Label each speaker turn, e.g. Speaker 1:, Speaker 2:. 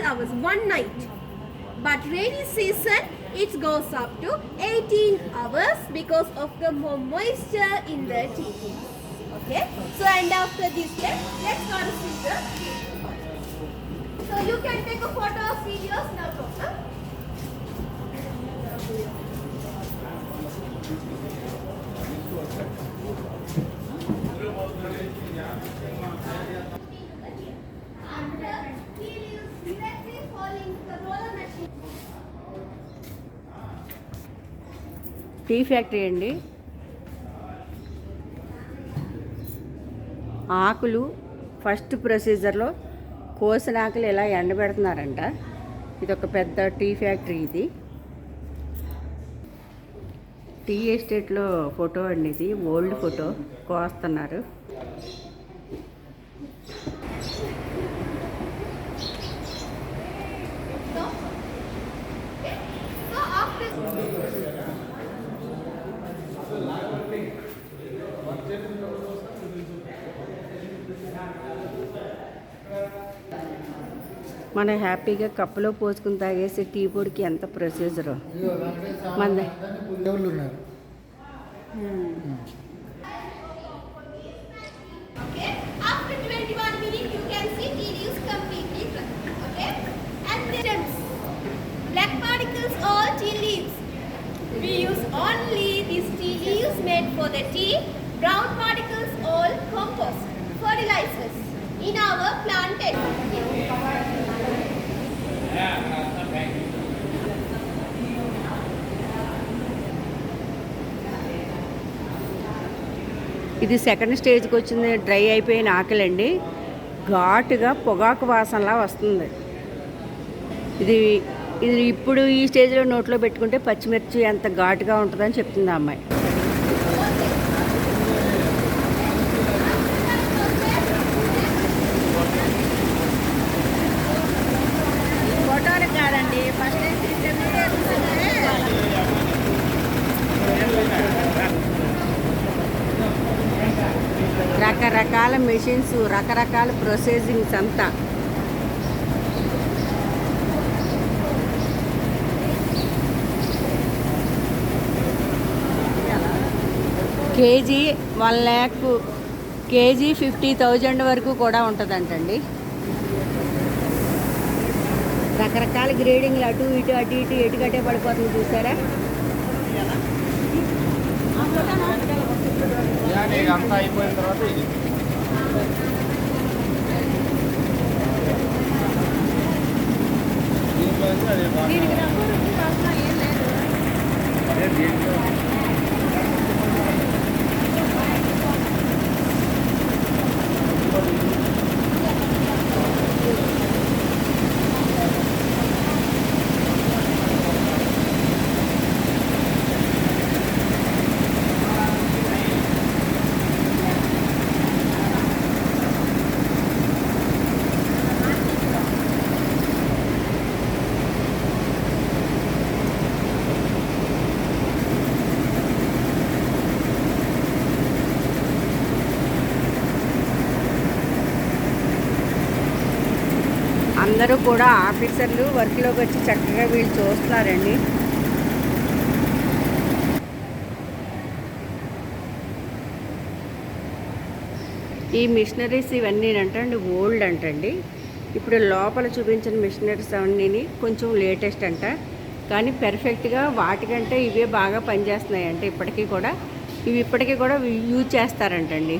Speaker 1: 12 hours, one night. But rainy season, it goes up to 18 hours because of the more moisture in the tea. Okay, so and after this step, let's go to the So you can take a photo of videos, no problem.
Speaker 2: Tea factory అండి. ఆకులు first ప్రొసీజర్లో కోసిన ఆకులు ఇలా ఎండబెడుతున్నారంట. ఇది ఒక పెద్ద tea factory ఇది. Tea ఎస్టేట్లో ఫోటో అండి ఇది. Old photo. కోస్తున్నారు. మనం హ్యాపీగా కప్పులో పోసుకుని తాగేసి టీ పొడికి ఎంత ప్రొసీజరు మన
Speaker 1: only this tea leaves made for the tea. Brown particles all compost, fertilizers in our plantation.
Speaker 2: ఇది సెకండ్ స్టేజ్కి వచ్చింది డ్రై అయిపోయిన ఆకలండి ఘాటుగా పొగాకు వాసనలా వస్తుంది ఇది ఇది ఇప్పుడు ఈ స్టేజ్లో నోట్లో పెట్టుకుంటే పచ్చిమిర్చి ఎంత ఘాటుగా ఉంటుందని చెప్తుంది ఆ అమ్మాయి.
Speaker 3: కాదండి
Speaker 2: రకరకాల మెషిన్స్ రకరకాల ప్రొసెసింగ్స్ అంతా. KG one lakh KG fifty thousand వరకు కూడా ఉంటుందంటండి. రకరకాల గ్రేడింగ్లు అటు ఇటు అటు ఇటు ఎటుకట్టే పడిపోతుంది చూసారా?
Speaker 4: అయిపోయిన తర్వాత ఇది. దీంట్లో అయితే అదే బాగా. అదే
Speaker 2: అందరూ కూడా ఆఫీసర్లు వర్క్లోకి వచ్చి చక్కగా వీళ్ళు చూస్తున్నారండి. ఈ మిషనరీస్ ఇవన్నీ అంటండి ఓల్డ్ అంటండి. ఇప్పుడు లోపల చూపించిన మిషనరీస్ అవన్నీ కొంచెం లేటెస్ట్ అంట. కానీ పెర్ఫెక్ట్గా వాటికంటే ఇవే బాగా పనిచేస్తున్నాయి అంటే ఇప్పటికీ కూడా. ఇవి ఇప్పటికీ కూడా యూజ్ చేస్తారంటండి.